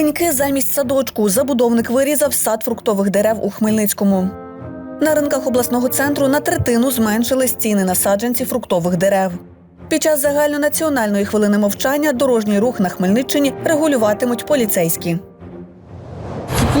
Пеньки замість садочку забудовник вирізав сад фруктових дерев у Хмельницькому. На ринках обласного центру на третину зменшились ціни на саджанці фруктових дерев. Під час загальнонаціональної хвилини мовчання дорожній рух на Хмельниччині регулюватимуть поліцейські.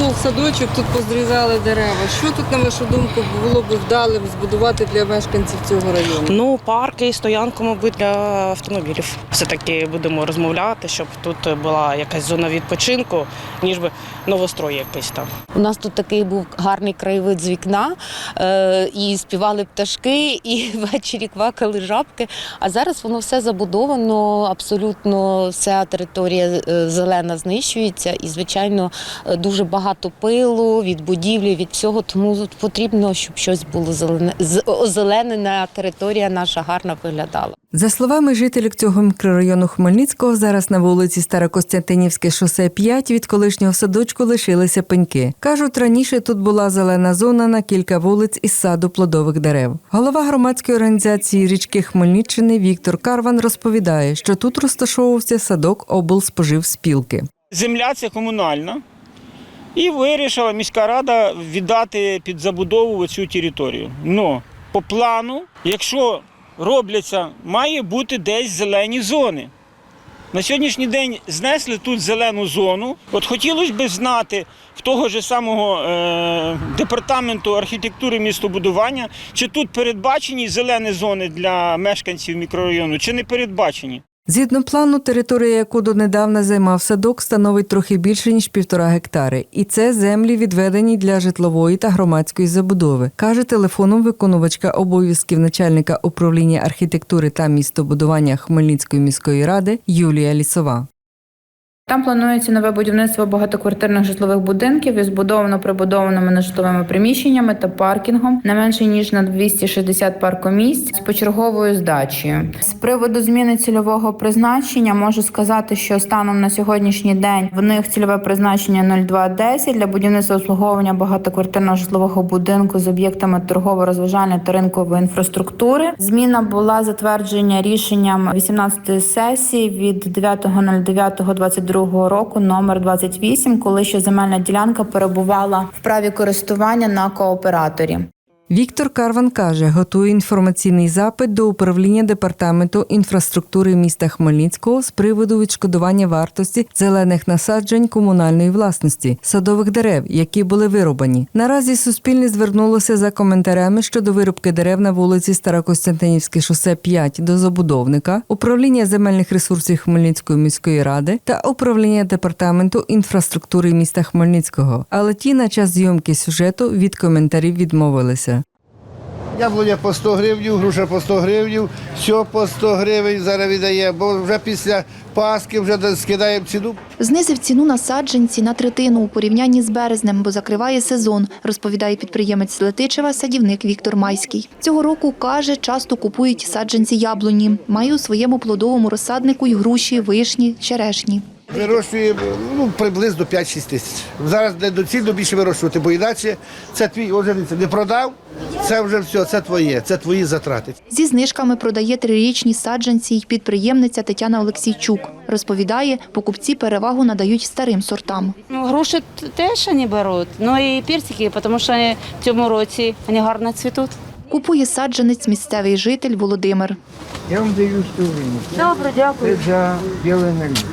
Футбол, садочок, тут позрізали дерева. Що тут, на вашу думку, було б вдалим збудувати для мешканців цього району? Ну, парки і стоянку, мабуть, для автомобілів. Все-таки будемо розмовляти, щоб тут була якась зона відпочинку, ніж би новострой якийсь там. У нас тут такий був гарний краєвид з вікна, е, і співали пташки, і ввечері квакали жабки. А зараз воно все забудовано, абсолютно вся територія е, зелена знищується, і, звичайно, е, дуже багато пилу від будівлі, від всього. Тому тут потрібно, щоб щось було зелене, озеленена територія наша гарно виглядала. За словами жителів цього мікрорайону Хмельницького, зараз на вулиці Старокостянтинівське шосе 5 від колишнього садочку лишилися пеньки. Кажуть, раніше тут була зелена зона на кілька вулиць із саду плодових дерев. Голова громадської організації річки Хмельниччини Віктор Карван розповідає, що тут розташовувався садок облспоживспілки. Земля це комунальна. І вирішила міська рада віддати під забудову цю територію. Но по плану, якщо робляться, має бути десь зелені зони. На сьогоднішній день знесли тут зелену зону. От хотілося б знати в того ж самого е, департаменту архітектури містобудування, чи тут передбачені зелені зони для мешканців мікрорайону, чи не передбачені. Згідно плану, територія, яку донедавна займав садок, становить трохи більше ніж півтора гектари, і це землі відведені для житлової та громадської забудови, каже телефоном виконувачка обов'язків начальника управління архітектури та містобудування Хмельницької міської ради Юлія Лісова. Там планується нове будівництво багатоквартирних житлових будинків із збудовано прибудованими нежитловими приміщеннями та паркінгом не менше ніж на 260 паркомісць з почерговою здачею. З приводу зміни цільового призначення можу сказати, що станом на сьогоднішній день в них цільове призначення 0210 для будівництва обслуговування багатоквартирного житлового будинку з об'єктами торгово-розважальної та ринкової інфраструктури. Зміна була затверджена рішенням 18 сесії від 9.09.22 року номер 28, коли ще земельна ділянка перебувала в праві користування на кооператорі. Віктор Карван каже, готує інформаційний запит до управління департаменту інфраструктури міста Хмельницького з приводу відшкодування вартості зелених насаджень комунальної власності, садових дерев, які були вирубані. Наразі Суспільне звернулося за коментарями щодо вирубки дерев на вулиці Старокостянтинівське шосе 5 до забудовника, управління земельних ресурсів Хмельницької міської ради та управління департаменту інфраструктури міста Хмельницького. Але ті на час зйомки сюжету від коментарів відмовилися. Яблуня по 100 гривень, груша по 100 гривень, все по 100 гривень зараз віддає, бо вже після Пасхи вже скидаємо ціну. Знизив ціну на саджанці на третину у порівнянні з березнем, бо закриває сезон, розповідає підприємець Летичева, садівник Віктор Майський. Цього року, каже, часто купують саджанці яблуні. Має у своєму плодовому розсаднику й груші, вишні, черешні. Вирощуємо ну, приблизно 5-6 тисяч. Зараз недоцільно більше вирощувати, бо іначе це твій, отже, не продав, це вже все, це твоє, це твої затрати. Зі знижками продає трирічні саджанці й підприємниця Тетяна Олексійчук. Розповідає, покупці перевагу надають старим сортам. Ну, груші теж вони беруть, ну і персики, тому що вони в цьому році вони гарно цвітуть. Купує саджанець місцевий житель Володимир. Я вам даю 100 гривень. Добре, дякую. Це за наліт.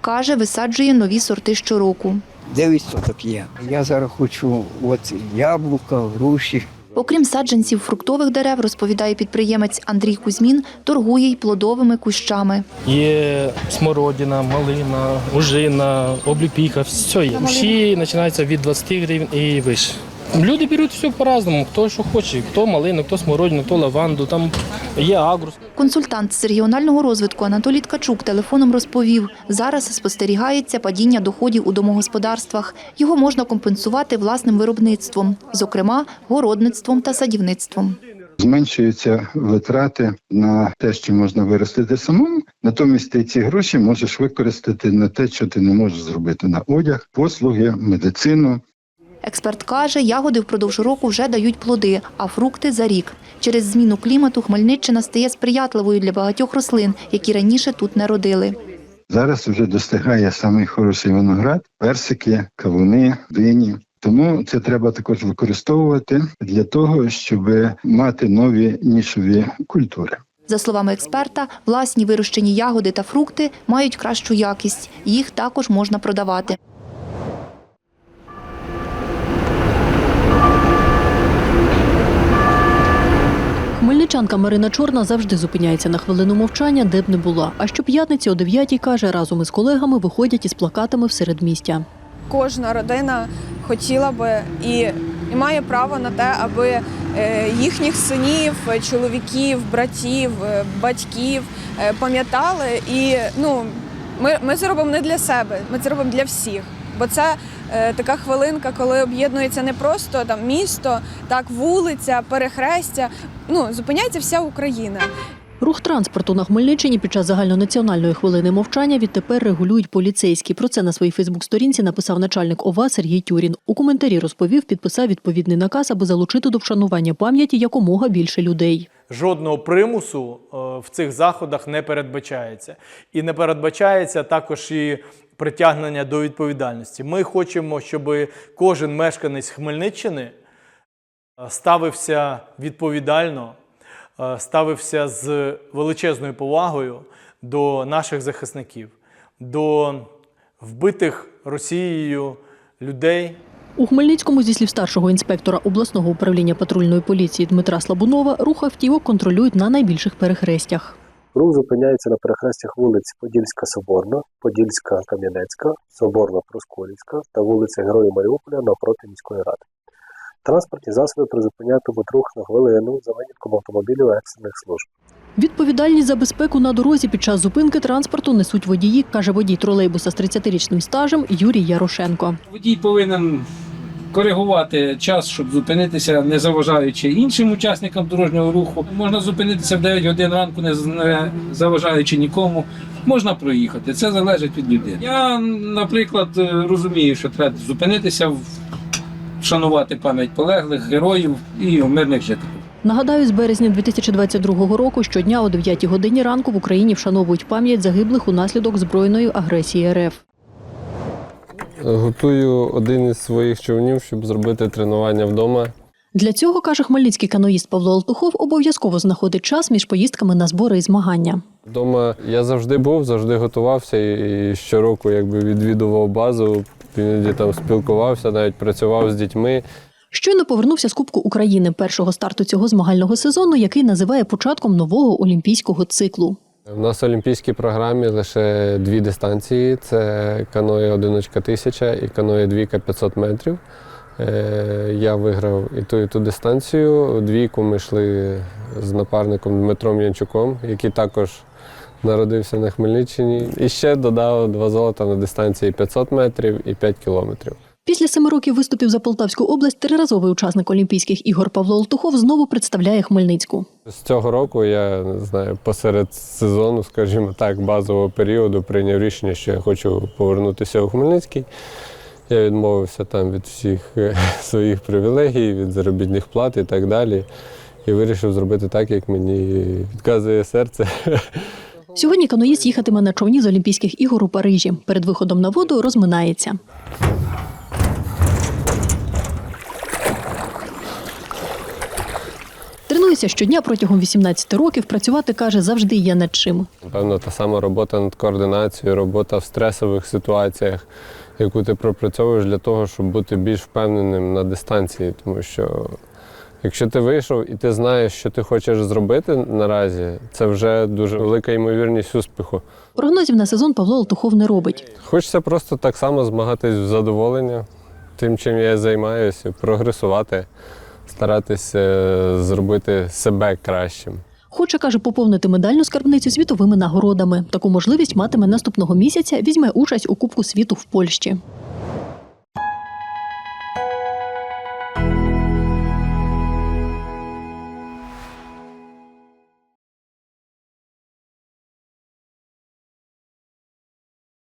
Каже, висаджує нові сорти щороку. 9 соток є. Я зараз хочу от яблука, груші. Окрім саджанців фруктових дерев, розповідає підприємець Андрій Кузьмін, торгує й плодовими кущами. Є смородина, малина, ужина, обліпіка, все є. Всі починаються від 20 гривень і вище. Люди беруть все по-разному, хто що хоче, хто малину, хто смородину, хто лаванду, там є агрус. Консультант з регіонального розвитку Анатолій Ткачук телефоном розповів, зараз спостерігається падіння доходів у домогосподарствах. Його можна компенсувати власним виробництвом, зокрема городництвом та садівництвом. Зменшуються витрати на те, що можна виростити самому. Натомість ти ці гроші можеш використати на те, що ти не можеш зробити на одяг, послуги, медицину. Експерт каже, ягоди впродовж року вже дають плоди, а фрукти за рік. Через зміну клімату Хмельниччина стає сприятливою для багатьох рослин, які раніше тут не родили. Зараз вже достигає самий хороший виноград, персики, кавуни, дині. Тому це треба також використовувати для того, щоб мати нові нішові культури. За словами експерта, власні вирощені ягоди та фрукти мають кращу якість. Їх також можна продавати. Хмельничанка Марина Чорна завжди зупиняється на хвилину мовчання, де б не була. А щоп'ятниці о 9 каже, разом із колегами виходять із плакатами в середмістя. кожна родина хотіла би і, і має право на те, аби е, їхніх синів, чоловіків, братів, е, батьків е, пам'ятали. І ну, ми, ми це робимо не для себе, ми це робимо для всіх. Бо це е, така хвилинка, коли об'єднується не просто там місто, так вулиця, перехрестя. Ну зупиняється вся Україна. Рух транспорту на Хмельниччині під час загальнонаціональної хвилини мовчання відтепер регулюють поліцейські. Про це на своїй Фейсбук-сторінці написав начальник ОВА Сергій Тюрін. У коментарі розповів, підписав відповідний наказ, аби залучити до вшанування пам'яті якомога більше людей. Жодного примусу е, в цих заходах не передбачається. І не передбачається також і притягнення до відповідальності. Ми хочемо, щоб кожен мешканець Хмельниччини е, ставився відповідально, е, ставився з величезною повагою до наших захисників, до вбитих Росією людей. У Хмельницькому, зі слів старшого інспектора обласного управління патрульної поліції Дмитра Слабунова, рух автівок контролюють на найбільших перехрестях. Рух зупиняється на перехрестях вулиць Подільська Соборна, Подільська Кам'янецька, Соборна Проскурівська та вулиця Героїв Маріуполя навпроти міської ради. Транспортні засоби призупинятимуть рух на хвилину за винятком автомобілів екстрених служб. Відповідальність за безпеку на дорозі під час зупинки транспорту несуть водії, каже водій тролейбуса з 30-річним стажем Юрій Ярошенко. Водій повинен коригувати час, щоб зупинитися, не заважаючи іншим учасникам дорожнього руху. Можна зупинитися в 9 годин ранку, не заважаючи нікому. Можна проїхати. Це залежить від людини. Я, наприклад, е, розумію, що треба зупинитися, вшанувати пам'ять полеглих, героїв і мирних жителів. Нагадаю, з березня 2022 року щодня о 9 годині ранку в Україні вшановують пам'ять загиблих унаслідок збройної агресії РФ. Готую один із своїх човнів, щоб зробити тренування вдома. Для цього, каже хмельницький каноїст Павло Алтухов, обов'язково знаходить час між поїздками на збори і змагання. Вдома я завжди був, завжди готувався і щороку якби відвідував базу, іноді там спілкувався, навіть працював з дітьми. Щойно повернувся з Кубку України першого старту цього змагального сезону, який називає початком нового олімпійського циклу. У нас в олімпійській програмі лише дві дистанції: це каноє одиночка тисяча і каноє двійка 500 метрів. Е, Я виграв і ту, і ту дистанцію. Двійку ми йшли з напарником Дмитром Янчуком, який також народився на Хмельниччині. І ще додав два золота на дистанції 500 метрів і 5 кілометрів. Після семи років виступів за Полтавську область триразовий учасник Олімпійських ігор Павло Алтухов знову представляє Хмельницьку. З цього року я не знаю, посеред сезону, скажімо так, базового періоду прийняв рішення, що я хочу повернутися у Хмельницький. Я відмовився там від всіх е, своїх привілегій, від заробітних плат і так далі. І вирішив зробити так, як мені підказує серце. Сьогодні каноїст їхатиме на човні з Олімпійських ігор у Парижі. Перед виходом на воду розминається. Тренується щодня протягом 18 років. Працювати каже завжди є над чим. Напевно, та сама робота над координацією, робота в стресових ситуаціях, яку ти пропрацьовуєш для того, щоб бути більш впевненим на дистанції. Тому що якщо ти вийшов і ти знаєш, що ти хочеш зробити наразі, це вже дуже велика ймовірність успіху. Прогнозів на сезон Павло Алтухов не робить. Хочеться просто так само змагатись в задоволення тим, чим я займаюся, прогресувати, старатися зробити себе кращим. Хоче, каже, поповнити медальну скарбницю світовими нагородами. Таку можливість матиме наступного місяця. Візьме участь у Кубку світу в Польщі.